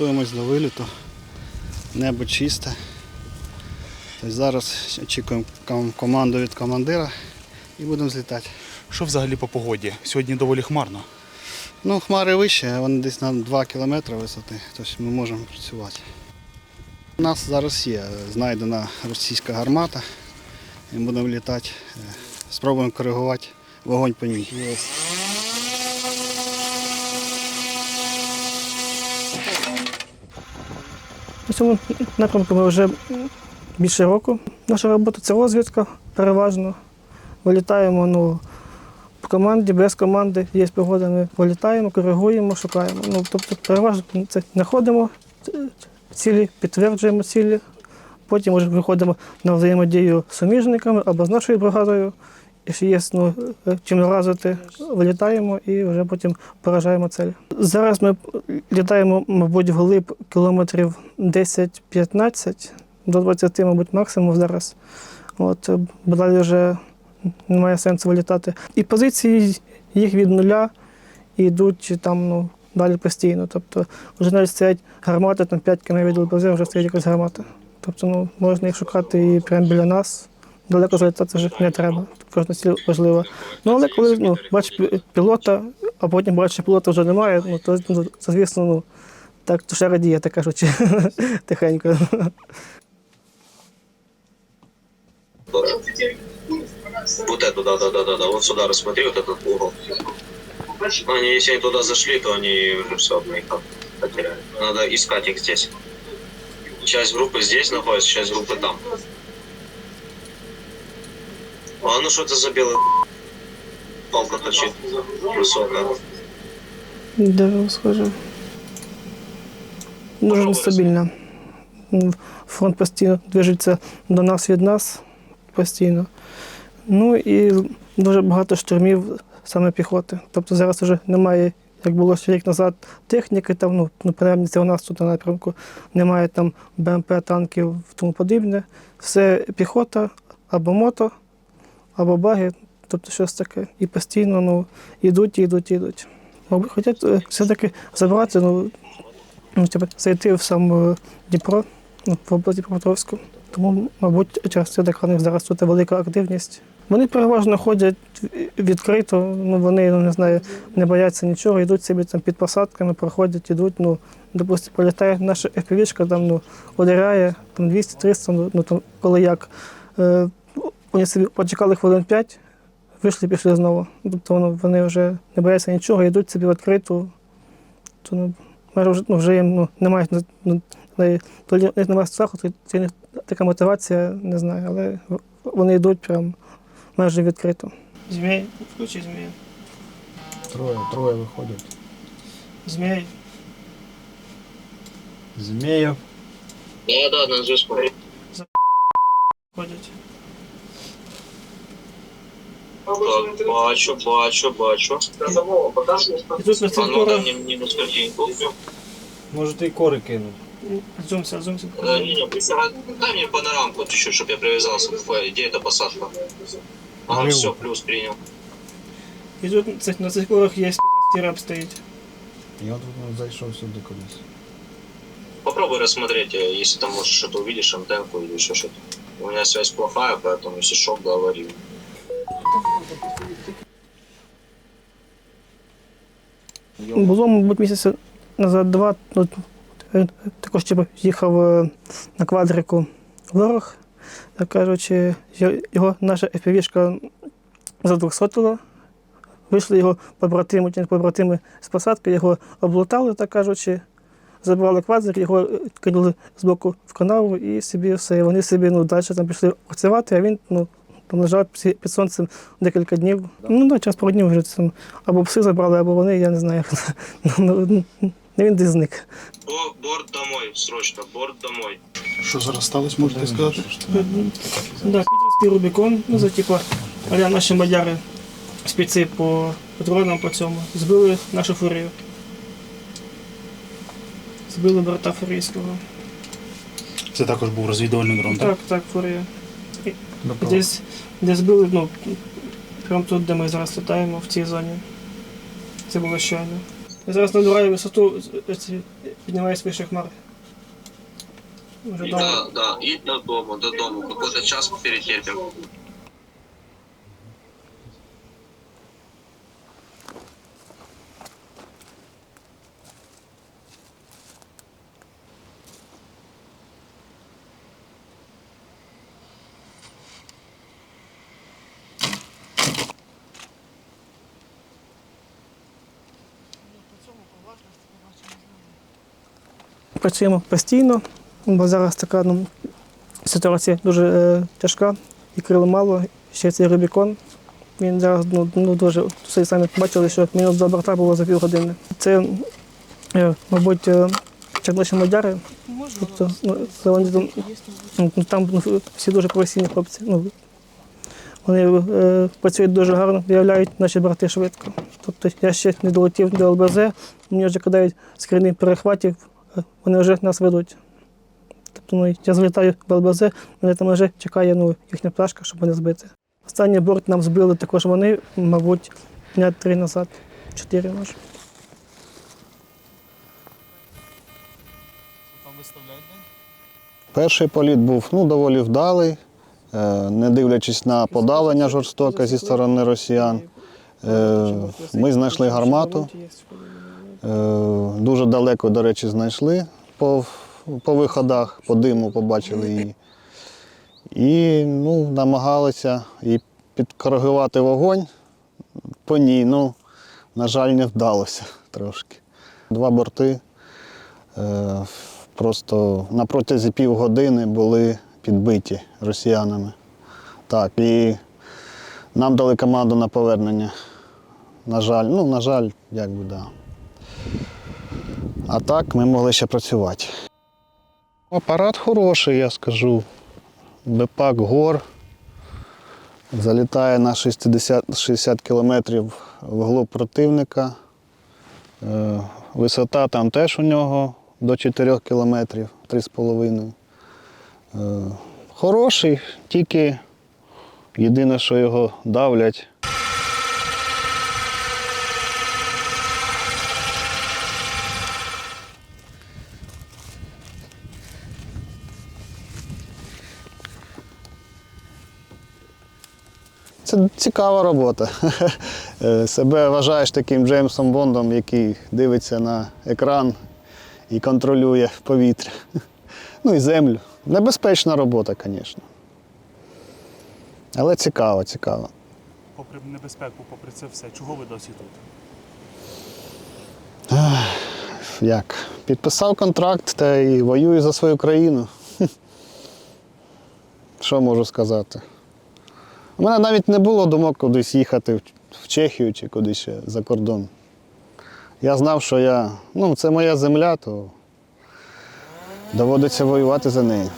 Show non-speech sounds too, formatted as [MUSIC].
готуємось до виліту. Небо чисте. Тобто зараз очікуємо команду від командира і будемо злітати. Що взагалі по погоді? Сьогодні доволі хмарно. Ну, хмари вище, вони десь на 2 кілометри висоти, тобто ми можемо працювати. У нас зараз є знайдена російська гармата, і будемо літати. Е, Спробуємо коригувати вогонь по ній. Цьому напрямку ми вже більше року. Наша робота це розвідка переважно. Вилітаємо ну, по команді, без команди, є погода, ми вилітаємо, коригуємо, шукаємо. Ну, тобто переважно це знаходимо цілі, підтверджуємо цілі, потім вже виходимо на взаємодію з суміжниками або з нашою бригадою. Якщо є ну, чим вразити, вилітаємо і вже потім поражаємо цель. Зараз ми літаємо, мабуть, вглиб кілометрів 10-15 до 20, мабуть, максимум зараз. От, е, далі вже немає сенсу вилітати. І позиції їх від нуля йдуть там ну, далі постійно. Тобто вже навіть стоять гармати, там 5 км від вже стоїть якась гармата. Тобто ну, можна їх шукати і прямо біля нас Далеко залітати вже не треба. Кожна ціль важлива. Ну, але коли ну, бачиш пі- пілота, а потім бачиш, що пілота вже немає, ну, то, ну, це, звісно, ну, так душа радіє, так кажучи, [LAUGHS] тихенько. Вот эту, да, да, да, да, да. Вот сюда рассмотри вот этот угол. Ну, Они, если они туда зашли, то они уже все одно их там потеряли. Надо искать их здесь. Часть группы здесь находится, часть группы там. А ну что это за белый палка торчит высокая? Де схоже. Дуже нестабільно. Ну, Фронт постійно движеться до нас від нас постійно. Ну і дуже багато штурмів саме піхоти. Тобто зараз вже немає, як було ще рік назад, техніки, там, ну, ну принаймні це у нас тут на напрямку, немає там БМП, танків і тому подібне. Все піхота або мото, або баги, тобто щось таке. І постійно ну, йдуть, йдуть, йдуть. Мабуть, хочуть е, все-таки забрати, ну, типу, зайти в сам е, Дніпро, ну, в область Дніпропетровську. Тому, мабуть, через це них зараз тут велика активність. Вони переважно ходять відкрито, ну вони ну, не знаю, не бояться нічого, йдуть собі там під посадками, проходять, ідуть. Ну, допустимо, політає наша FPV, там ну, ударяє там 200-300, ну, ну там коли як. Е, вони собі почекали хвилин 5, вийшли, пішли знову. Тобто вони вже не бояться нічого, йдуть собі відкрито. То, ну, майже вже, ну, вже їм ну, немає, ну, ну, то лі- них немає страху, то це них така мотивація, не знаю, але вони йдуть прям майже відкрито. Змій, включи змій. Троє, троє виходять. Змій. Зміїв. Да, да, на зв'язку. Ходять. Так, бачу, бачу, бачу. І тут на А цих ну дай корах. мне минус картинку. Можете і кори кинути. Зумся, зумся. Э, не, не, пусть, а, дай мне панорамку чуть-чуть, чтобы я привязался. Какой- Где эта посадка? Ага, Гриву. все, плюс принял. І тут на цих, на цих корах є раб стоїть. Я тут ну, зайшов сюди колись. Попробуй рассмотреть, э, если там можешь что-то увидишь, антенку или еще что-то. У меня связь плохая, поэтому если шок, говори. Було, мабуть, місяця назад два. Ну, е, також типу, їхав е, на квадрику ворог, так кажучи, його- наша FPV-шка задвохсотила. Вийшли його побратими, побратими з посадки, його облутали, так кажучи, забрали квадрик, його е, кинули з боку в канаву і собі все. Вони собі ну, далі там пішли працювати, а він ну, лежав під під сонцем декілька днів. Ну, да, час пару днів вже там або пси забрали, або вони, я не знаю. [LAUGHS] Ну, ну, він десь зник. Бо- Борт домой, срочно, борт домой. Що зараз сталося, можете сказати? Да, Питерський Рубікон, ну типу, аля наші мадяри, спеці по патронам по цьому. Збили нашу фурію. Збили брата фурійського. Це також був розвідувальний дрон, так? Так, так, фурія. І Десь, де збили, ну, прямо тут, де ми зараз літаємо, в цій зоні. Це було щойно. Я зараз набираю висоту, піднімаюсь вище хмар. Вже І, дома. да, да, і додому, додому. Какой-то час перетерпим. Працюємо постійно, бо зараз така ну, ситуація дуже е, тяжка, і крил мало, ще цей Рубікон. Він зараз ну, ну, дуже всі самі бачили, що мінус два борта було за півгодини. Це, е, мабуть, е, черночні мадяри. Тобто, ну, там, ну, там ну, всі дуже професійні хлопці. Ну, вони е, працюють дуже гарно, виявляють наші брати швидко. Тобто я ще не долетів до ЛБЗ, мені вже кидають скрини перехватів, вони вже нас ведуть. Тобто ну, я злітаю в ЛБЗ, мене там вже чекає ну, їхня пташка, щоб мене збити. Останній борт нам збили також вони, мабуть, дня три назад, чотири може. Перший політ був ну, доволі вдалий, е, не дивлячись на подавлення жорстоке зі сторони росіян. Е, Ми знайшли гармату. Е, Дуже далеко, до речі, знайшли по, по виходах, по диму побачили її. І ну, намагалися і підкоригувати вогонь по ній. Ну, на жаль, не вдалося трошки. Два борти е, просто на протязі півгодини були підбиті росіянами. Так, і нам дали команду на повернення. На жаль, ну, на жаль, як би, да. А так ми могли ще працювати. Апарат хороший, я скажу. Бепак гор. Залітає на 60, 60 кілометрів вглуб противника. Е, Висота там теж у нього до 4 кілометрів, 3,5. Е, Хороший, тільки єдине, що його давлять. Це цікава робота. [LAUGHS] Е, Себе вважаєш таким Джеймсом Бондом, який дивиться на екран і контролює повітря. [LAUGHS] Ну і землю. Небезпечна робота, звісно. Але цікаво, цікаво. Попри небезпеку, попри це все, чого ви досі тут? Як? Підписав контракт та і воюю за свою країну. [LAUGHS] Що можу сказати? У мене навіть не було думок кудись їхати в- Чехію чи кудись ще за кордон. Я знав, що я, ну, це моя земля, то доводиться воювати за неї.